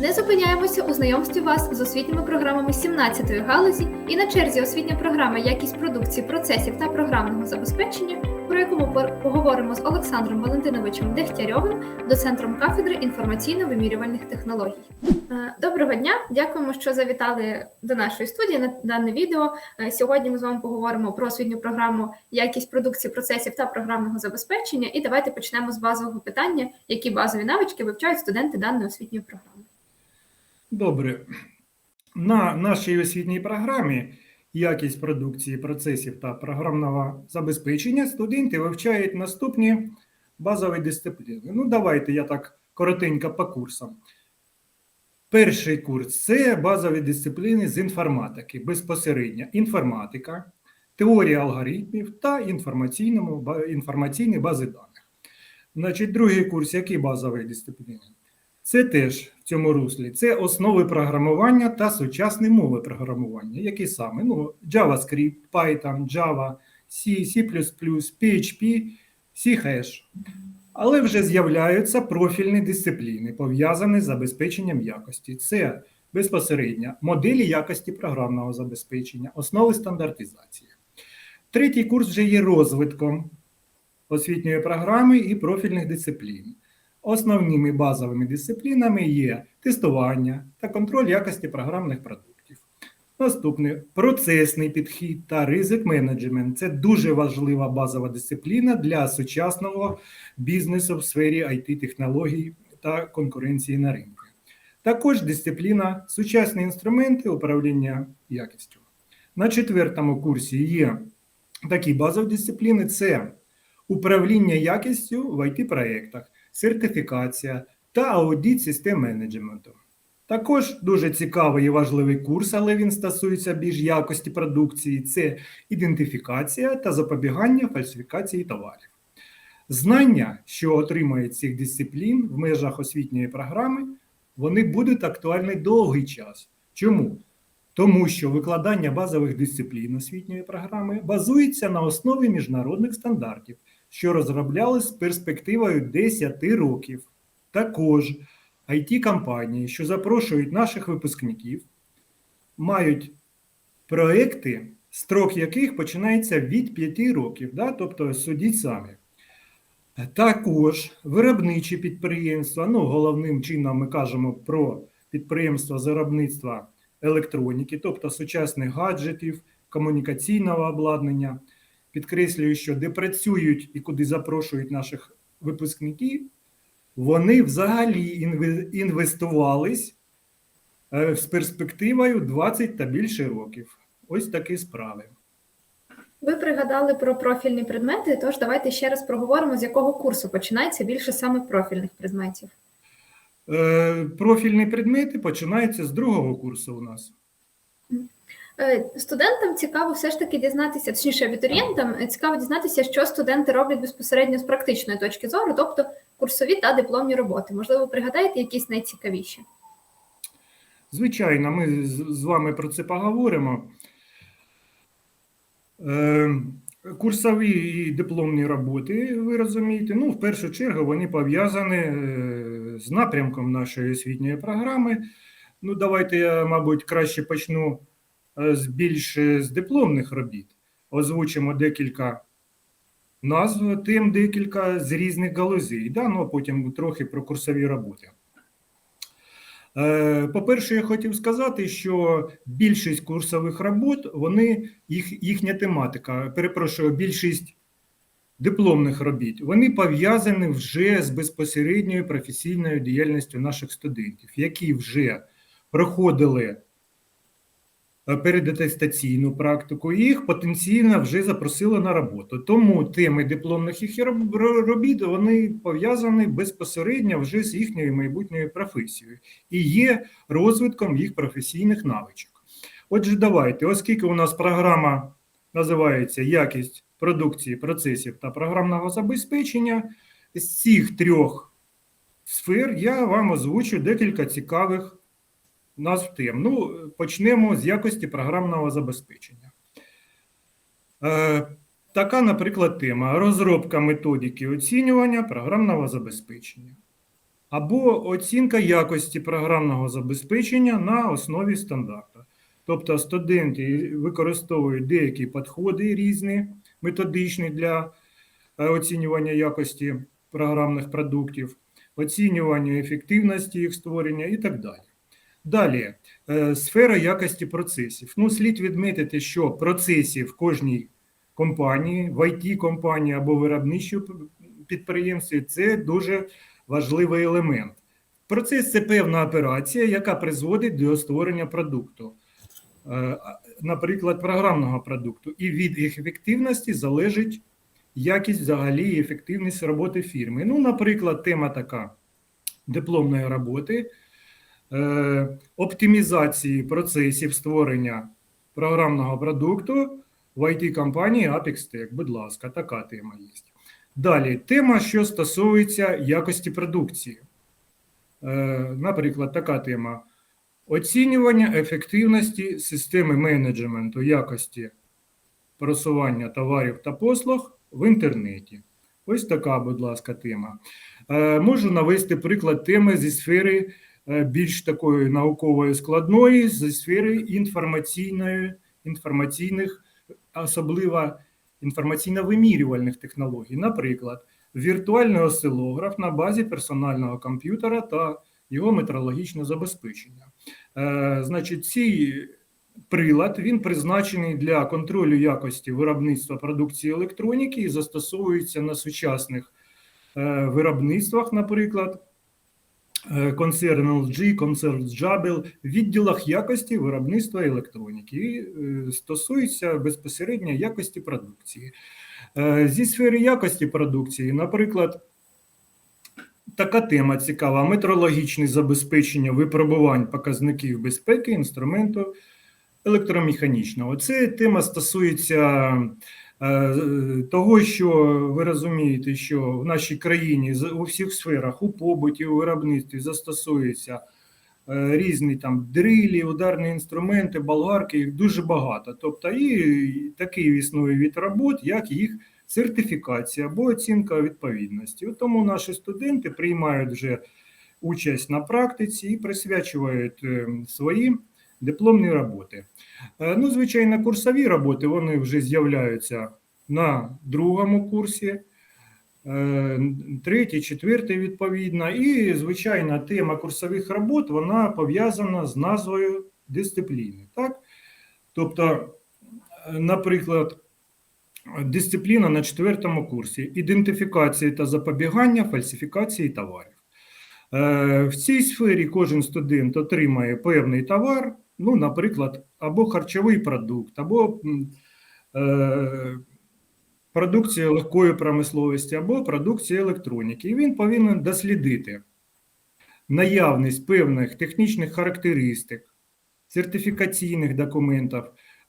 Не зупиняємося у знайомстві вас з освітніми програмами 17-ї галузі і на черзі освітня програма якість продукції, процесів та програмного забезпечення, про яку ми поговоримо з Олександром Валентиновичем Дегтярьовим, доцентром кафедри інформаційно-вимірювальних технологій. Е, Доброго дня! Дякуємо, що завітали до нашої студії на дане відео. Е, Сьогодні ми з вами поговоримо про освітню програму якість продукції, процесів та програмного забезпечення. І давайте почнемо з базового питання, які базові навички вивчають студенти даної освітньої програми. Добре. На нашій освітній програмі якість продукції, процесів та програмного забезпечення студенти вивчають наступні базові дисципліни. Ну, давайте я так коротенько по курсам. Перший курс це базові дисципліни з інформатики, безпосередньо інформатика, теорія алгоритмів та інформаційні бази даних. Значить, другий курс, які базові дисципліни? Це теж в цьому руслі. Це основи програмування та сучасні мови програмування. Які саме? Ну, JavaScript, Python, Java, C, C++, PHP, C-Hash. Але вже з'являються профільні дисципліни, пов'язані з забезпеченням якості. Це безпосередньо моделі якості програмного забезпечення, основи стандартизації. Третій курс вже є розвитком освітньої програми і профільних дисциплін. Основними базовими дисциплінами є тестування та контроль якості програмних продуктів. Наступне процесний підхід та ризик менеджмент це дуже важлива базова дисципліна для сучасного бізнесу в сфері it технологій та конкуренції на ринку. Також дисципліна сучасні інструменти управління якістю. На четвертому курсі є такі базові дисципліни: це управління якістю в it проєктах сертифікація та аудит систем менеджменту. Також дуже цікавий і важливий курс, але він стосується більш якості продукції це ідентифікація та запобігання фальсифікації товарів. Знання, що отримають цих дисциплін в межах освітньої програми, вони будуть актуальні довгий час. Чому? Тому що викладання базових дисциплін освітньої програми базується на основі міжнародних стандартів, що розроблялись з перспективою 10 років. Також it компанії що запрошують наших випускників, мають проекти, строк яких починається від 5 років, да? тобто судіть самі. Також виробничі підприємства, ну головним чином ми кажемо про підприємства з виробництва електроніки, тобто сучасних гаджетів, комунікаційного обладнання. Підкреслюю, що де працюють і куди запрошують наших випускників, вони взагалі інвестувались е, з перспективою 20 та більше років. Ось такі справи. Ви пригадали про профільні предмети, тож давайте ще раз проговоримо, з якого курсу починається більше саме профільних предметів. Е, Профільні предмети починаються з другого курсу у нас. Е, Студентам цікаво все ж таки дізнатися, точніше абітурієнтам е, цікаво дізнатися, що студенти роблять безпосередньо з практичної точки зору, тобто курсові та дипломні роботи. Можливо, пригадаєте якісь найцікавіші? Звичайно, ми з вами про це поговоримо. Е, Курсові і дипломні роботи, ви розумієте, ну, в першу чергу вони пов'язані з напрямком нашої освітньої програми. Ну, давайте я, мабуть, краще почну з більше з дипломних робіт. Озвучимо декілька назв, тем декілька з різних галузей, да? ну, а потім трохи про курсові роботи. Е, По-перше, я хотів сказати, що більшість курсових робот, вони, їх, їхня тематика, перепрошую, більшість дипломних робіт, вони пов'язані вже з безпосередньою професійною діяльністю наших студентів, які вже проходили е, передатестаційну практику, і їх потенційно вже запросили на роботу. Тому теми дипломних їх робіт вони пов'язані безпосередньо вже з їхньою майбутньою професією і є розвитком їх професійних навичок. Отже, давайте, оскільки у нас програма називається якість продукції, процесів та програмного забезпечення, з цих трьох сфер я вам озвучу декілька цікавих назв тем. Ну, почнемо з якості програмного забезпечення. Е, така, наприклад, тема розробка методики оцінювання програмного забезпечення. або оцінка якості програмного забезпечення на основі стандарта. Тобто студенти використовують деякі підходи різні, методичні для е, оцінювання якості програмних продуктів, оцінювання ефективності їх створення і так далі. Далі, е, сфера якості процесів. Ну, слід відмітити, що процесів в кожній компанії, в IT-компанії або виробничому підприємстві це дуже важливий елемент. Процес це певна операція, яка призводить до створення продукту, Е, наприклад, програмного продукту. І від їх ефективності залежить якість взагалі і ефективність роботи фірми. Ну, наприклад, тема така дипломної роботи, оптимізації процесів створення програмного продукту в IT-компанії Apex Tech. Будь ласка, така тема є. Далі, тема, що стосується якості продукції. Е, Наприклад, така тема: оцінювання ефективності системи менеджменту якості просування товарів та послуг в інтернеті. Ось така, будь ласка, тема. Е, Можу навести приклад теми зі сфери е, більш такої наукової складної, зі сфери інформаційної, інформаційних, особливо інформаційно-вимірювальних технологій. Наприклад, віртуальний осцилограф на базі персонального комп'ютера та його метрологічне забезпечення. Е, Значить, цей прилад він призначений для контролю якості виробництва продукції електроніки і застосовується на сучасних е, виробництвах, наприклад, е, концерн LG, концерн Jabel, відділах якості виробництва електроніки і е, стосується безпосередньо якості продукції. Е, Зі сфери якості продукції, наприклад, така тема цікава: метрологічне забезпечення випробувань показників безпеки інструменту електромеханічного. Це тема стосується е, того, що ви розумієте, що в нашій країні у всіх сферах, у побуті, у виробництві застосуються е, різні там дрилі, ударні інструменти, болгарки, їх дуже багато. Тобто, і такий існує від робот, як їх сертифікація або оцінка відповідності. От Тому наші студенти приймають вже участь на практиці і присвячують е, свої дипломні роботи. Е, Ну, звичайно, курсові роботи вони вже з'являються на другому курсі, е, третій, четвертий, відповідно. І, звичайно, тема курсових робот вона пов'язана з назвою дисципліни. Так? Тобто, е, наприклад, дисципліна на четвертому курсі ідентифікації та запобігання фальсифікації товарів. В цій сфері кожен студент отримає певний товар, ну, наприклад, або харчовий продукт, або е, продукція легкої промисловості, або продукція електроніки. І він повинен дослідити наявність певних технічних характеристик, сертифікаційних документів,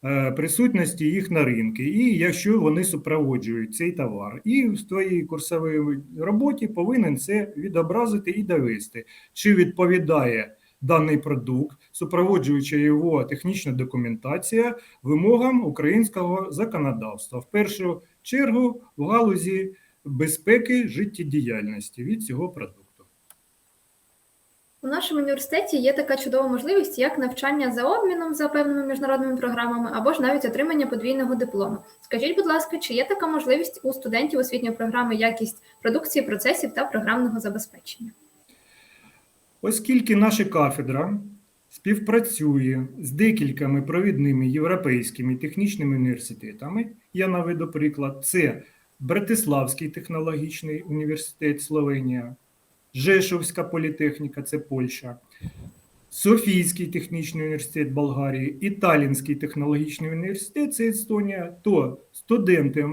е, присутності їх на ринку, і якщо вони супроводжують цей товар. І в своїй курсовій роботі повинен це відобразити і довести, чи відповідає даний продукт, супроводжуючи його технічна документація вимогам українського законодавства, в першу чергу в галузі безпеки життєдіяльності від цього продукту. У нашому університеті є така чудова можливість, як навчання за обміном за певними міжнародними програмами, або ж навіть отримання подвійного диплому. Скажіть, будь ласка, чи є така можливість у студентів освітньої програми якість продукції, процесів та програмного забезпечення? Оскільки наша кафедра співпрацює з декількома провідними європейськими технічними університетами, я наведу приклад, це Братиславський технологічний університет Словенія, Жешовська політехніка, це Польща, Софійський технічний університет Болгарії і Талінський технологічний університет, це Естонія, то студенти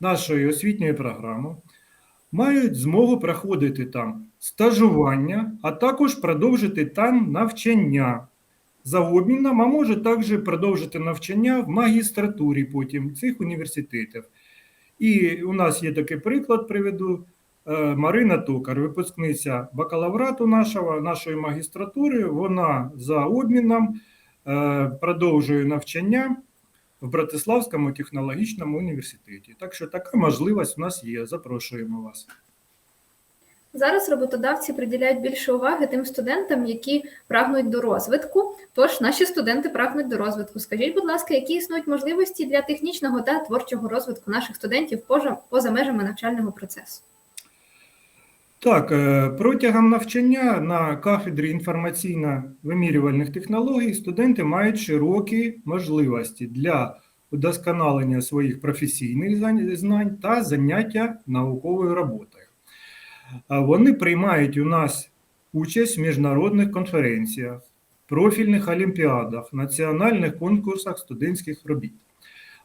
нашої освітньої програми мають змогу проходити там стажування, а також продовжити там навчання за обміном, а може також продовжити навчання в магістратурі потім цих університетів. І у нас є такий приклад, приведу. Е, Марина Токар, випускниця бакалаврату нашого, нашої магістратури, вона за обміном е, продовжує навчання в Братиславському технологічному університеті. Так що така можливість у нас є. Запрошуємо вас. Зараз роботодавці приділяють більше уваги тим студентам, які прагнуть до розвитку. Тож наші студенти прагнуть до розвитку. Скажіть, будь ласка, які існують можливості для технічного та творчого розвитку наших студентів поза, межами навчального процесу? Так, е, протягом навчання на кафедрі інформаційно-вимірювальних технологій студенти мають широкі можливості для удосконалення своїх професійних знань та заняття науковою роботою. Вони приймають у нас участь в міжнародних конференціях, профільних олімпіадах, національних конкурсах студентських робіт.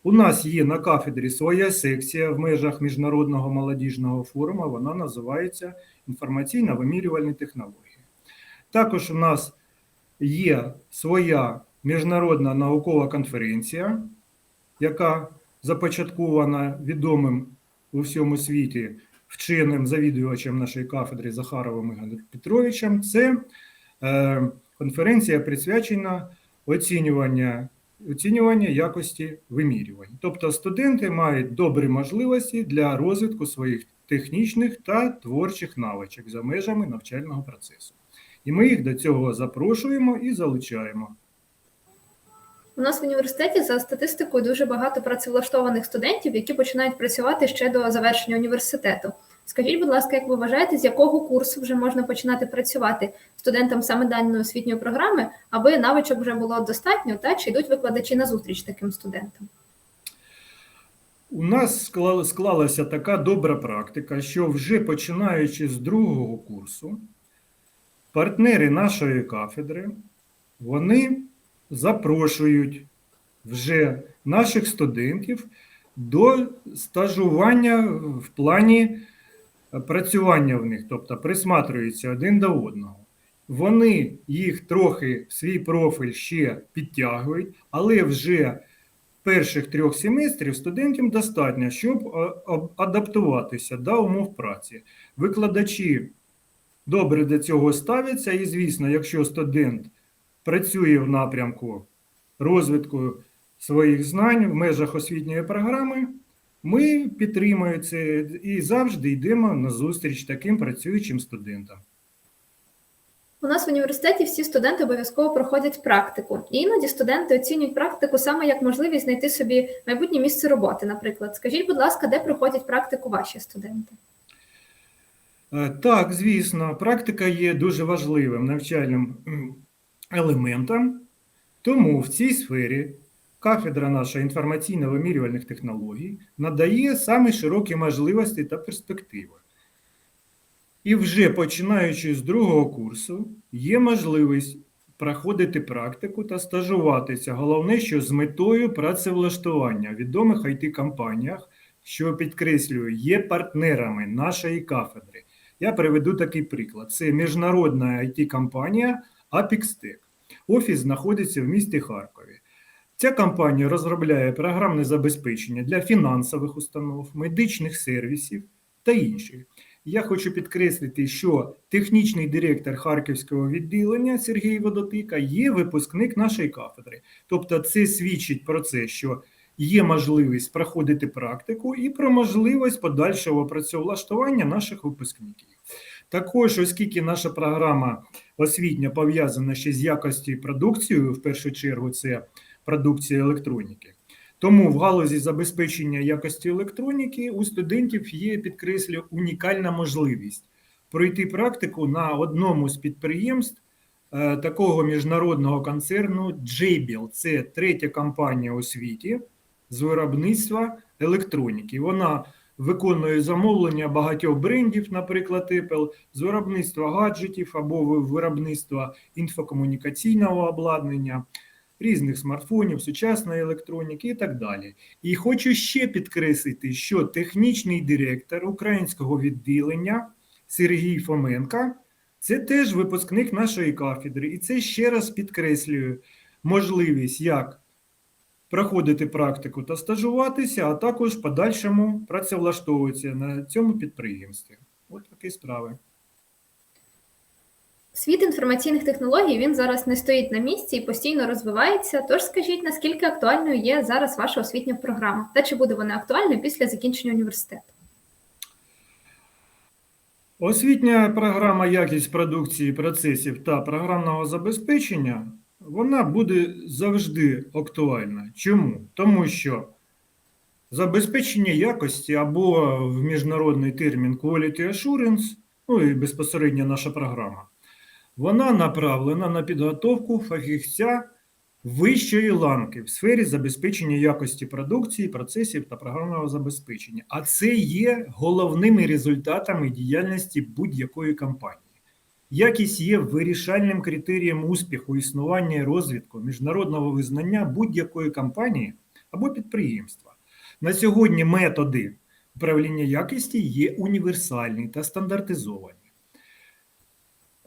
У нас є на кафедрі своя секція в межах міжнародного молодіжного форуму. Вона називається інформаційно-вимірювальні технології. Також у нас є своя міжнародна наукова конференція, яка започаткована відомим у всьому світі вченим завідувачем нашої кафедри Захаровим Ігорем Петровичем. Це е, конференція присвячена оцінювання оцінювання якості вимірювань. Тобто студенти мають добрі можливості для розвитку своїх технічних та творчих навичок за межами навчального процесу. І ми їх до цього запрошуємо і залучаємо. У нас в університеті за статистикою дуже багато працевлаштованих студентів, які починають працювати ще до завершення університету. Скажіть, будь ласка, як ви вважаєте, з якого курсу вже можна починати працювати студентам саме даної освітньої програми, аби навичок вже було достатньо, та чи йдуть викладачі на зустріч таким студентам? У нас склалася така добра практика, що вже починаючи з другого курсу, партнери нашої кафедри вони запрошують вже наших студентів до стажування в плані працювання в них, тобто присматрюються один до одного. Вони їх трохи в свій профіль ще підтягують, але вже перших трьох семестрів студентам достатньо, щоб е, адаптуватися до умов праці. Викладачі добре до цього ставляться, і, звісно, якщо студент працює в напрямку розвитку своїх знань в межах освітньої програми, ми підтримуємо це і завжди йдемо на зустріч таким працюючим студентам. У нас в університеті всі студенти обов'язково проходять практику. І іноді студенти оцінюють практику саме як можливість знайти собі майбутнє місце роботи. Наприклад, скажіть, будь ласка, де проходять практику ваші студенти? Е, Так, звісно, практика є дуже важливим навчальним елементом, тому в цій сфері кафедра наша інформаційно-вимірювальних технологій надає саме широкі можливості та перспективи. І вже починаючи з другого курсу, є можливість проходити практику та стажуватися. Головне, що з метою працевлаштування в відомих IT-компаніях, що підкреслюю, є партнерами нашої кафедри. Я приведу такий приклад: це міжнародна IT-компанія Apixtec. Офіс знаходиться в місті Харкові. Ця компанія розробляє програмне забезпечення для фінансових установ, медичних сервісів та інших. Я хочу підкреслити, що технічний директор Харківського відділення Сергій Водотика є випускник нашої кафедри. Тобто, це свідчить про це, що є можливість проходити практику і про можливість подальшого працевлаштування наших випускників. Також, оскільки наша програма освітня пов'язана ще з якості продукцією, в першу чергу, це продукція електроніки. Тому в галузі забезпечення якості електроніки у студентів є, підкреслю, унікальна можливість пройти практику на одному з підприємств е, такого міжнародного концерну JBL. Це третя компанія у світі з виробництва електроніки. Вона виконує замовлення багатьох брендів, наприклад, Apple, з виробництва гаджетів або виробництва інфокомунікаційного обладнання, різних смартфонів, сучасної електроніки і так далі. І хочу ще підкреслити, що технічний директор українського відділення Сергій Фоменка це теж випускник нашої кафедри. І це ще раз підкреслює можливість як проходити практику та стажуватися, а також в подальшому працевлаштовуватися на цьому підприємстві. От такі справи. Світ інформаційних технологій він зараз не стоїть на місці і постійно розвивається. Тож скажіть, наскільки актуальною є зараз ваша освітня програма, та чи буде вона актуальною після закінчення університету? Освітня програма якість продукції, процесів та програмного забезпечення вона буде завжди актуальна. Чому? Тому що забезпечення якості або в міжнародний термін Quality Assurance, ну і безпосередньо наша програма, вона направлена на підготовку фахівця вищої ланки в сфері забезпечення якості продукції, процесів та програмного забезпечення. А це є головними результатами діяльності будь-якої компанії. Якість є вирішальним критерієм успіху, існування і розвитку міжнародного визнання будь-якої компанії або підприємства. На сьогодні методи управління якості є універсальні та стандартизовані.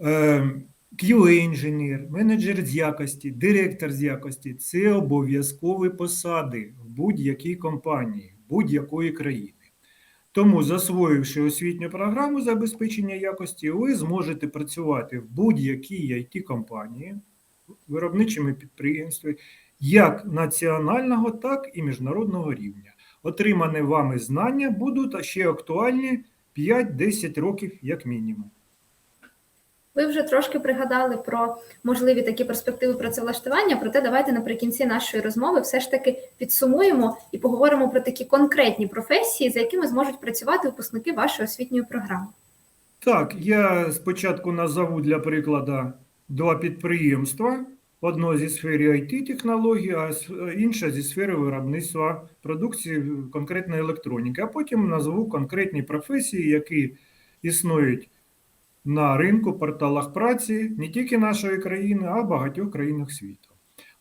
Е, QA-інженер, менеджер з якості, директор з якості це обов'язкові посади в будь-якій компанії, будь-якої країни. Тому, засвоївши освітню програму забезпечення якості, ви зможете працювати в будь-якій it компанії, виробничому підприємстві, як національного, так і міжнародного рівня. Отримані вами знання будуть ще актуальні 5-10 років як мінімум. Ви вже трошки пригадали про можливі такі перспективи працевлаштування, проте давайте наприкінці нашої розмови все ж таки підсумуємо і поговоримо про такі конкретні професії, за якими зможуть працювати випускники вашої освітньої програми. Так, я спочатку назову для прикладу два підприємства: одно зі сфери it технологій а інше зі сфери виробництва продукції конкретної електроніки. А потім назву конкретні професії, які існують на ринку, порталах праці не тільки нашої країни, а багатьох країнах світу.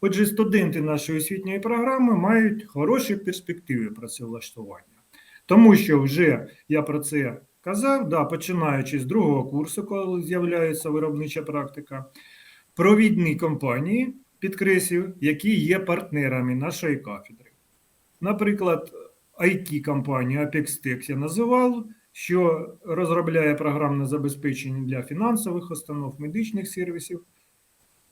Отже, студенти нашої освітньої програми мають хороші перспективи працевлаштування, тому що вже я про це казав, да, починаючи з другого курсу, коли з'являється виробнича практика, провідні компанії, підкреслюю, які є партнерами нашої кафедри. Наприклад, IT-компанія Apex Tex я називав, що розробляє програмне забезпечення для фінансових установ, медичних сервісів,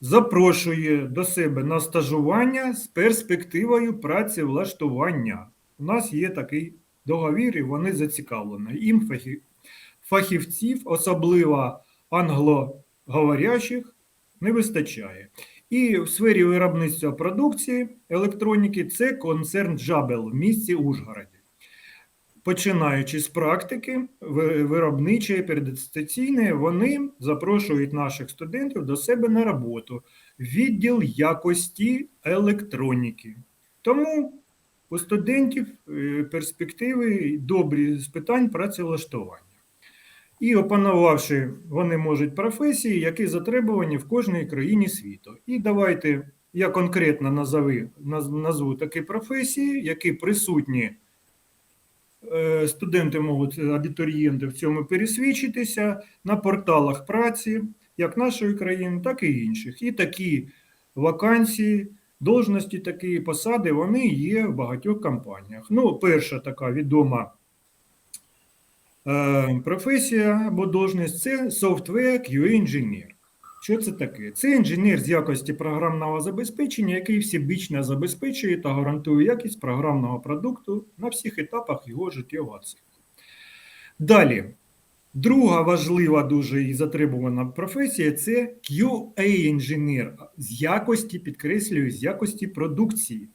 запрошує до себе на стажування з перспективою працевлаштування. У нас є такий договір, і вони зацікавлені. Їм фахівців, особливо англоговорящих, не вистачає. І в сфері виробництва продукції електроніки це концерн Джабел в місті Ужгороді. Починаючи з практики ви- виробничої, передатестаційної, вони запрошують наших студентів до себе на роботу відділ якості електроніки. Тому у студентів е, перспективи добрі з питань працевлаштування. І опанувавши, вони можуть професії, які затребувані в кожній країні світу. І давайте я конкретно назови, назву такі професії, які присутні. Е, Студенти можуть, абітурієнти в цьому пересвідчитися на порталах праці, як нашої країни, так і інших. І такі вакансії, должності, такі посади, вони є в багатьох компаніях. Ну, перша така відома е, професія або должність це Software QA інженер. Що це таке? Це інженер з якості програмного забезпечення, який всебічно забезпечує та гарантує якість програмного продукту на всіх етапах його життєвого циклу. Далі, друга важлива дуже і затребувана професія це QA-інженер з якості, підкреслюю, з якості продукції.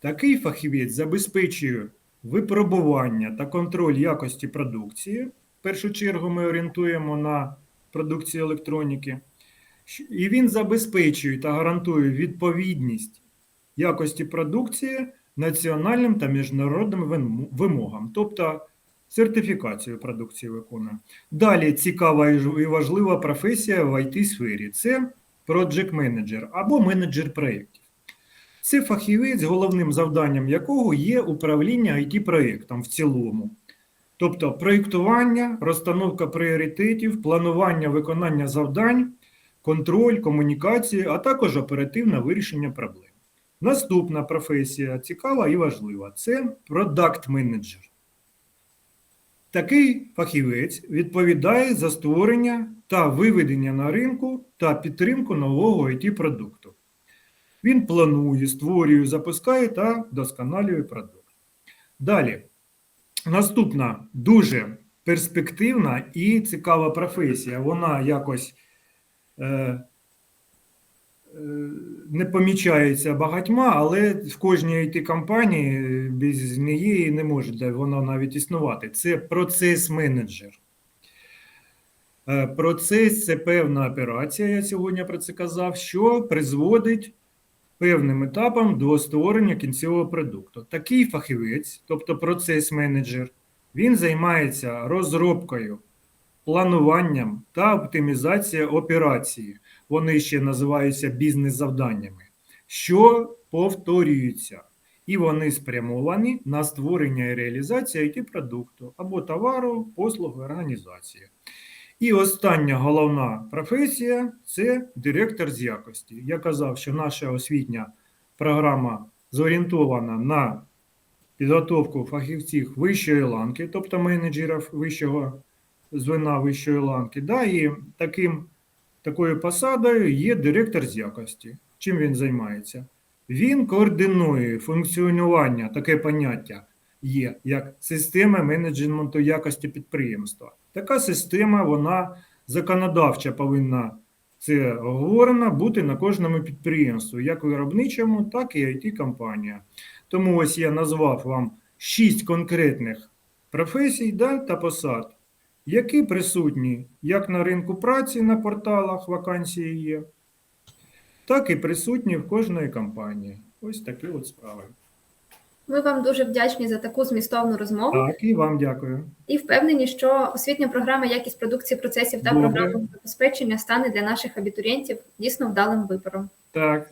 Такий фахівець забезпечує випробування та контроль якості продукції. В першу чергу ми орієнтуємо на продукцію електроніки. І він забезпечує та гарантує відповідність якості продукції національним та міжнародним вимогам, тобто сертифікацію продукції виконує. Далі цікава і важлива професія в IT-сфері це project менеджер або менеджер проєктів. Це фахівець, головним завданням якого є управління IT-проєктом в цілому. Тобто проєктування, розстановка пріоритетів, планування виконання завдань, контроль, комунікація, а також оперативне вирішення проблем. Наступна професія цікава і важлива це продакт менеджер. Такий фахівець відповідає за створення та виведення на ринку та підтримку нового IT-продукту. Він планує, створює, запускає та вдосконалює продукт. Далі, наступна дуже перспективна і цікава професія. Вона якось не помічається багатьма, але в кожній it компанії без неї не може вона навіть існувати. Це процес-менеджер. Е, Процес це певна операція, я сьогодні про це казав, що призводить певним етапом до створення кінцевого продукту. Такий фахівець, тобто процес-менеджер, він займається розробкою, плануванням та оптимізацією операції. Вони ще називаються бізнес-завданнями, що повторюються. І вони спрямовані на створення і реалізацію it продукту або товару, послуги, організації. І остання головна професія це директор з якості. Я казав, що наша освітня програма зорієнтована на підготовку фахівців вищої ланки, тобто менеджерів вищого звена вищої ланки. Да, і таким, такою посадою є директор з якості. Чим він займається? Він координує функціонування, таке поняття є, як система менеджменту якості підприємства. Така система, вона законодавча повинна це оговорена бути на кожному підприємстві, як виробничому, так і it компанія Тому ось я назвав вам шість конкретних професій да, та посад, які присутні як на ринку праці на порталах вакансії є, так і присутні в кожної компанії. Ось такі от справи. Ми вам дуже вдячні за таку змістовну розмову Так, і вам дякую. і впевнені, що освітня програма якість продукції процесів та програмного забезпечення стане для наших абітурієнтів дійсно вдалим вибором. Так,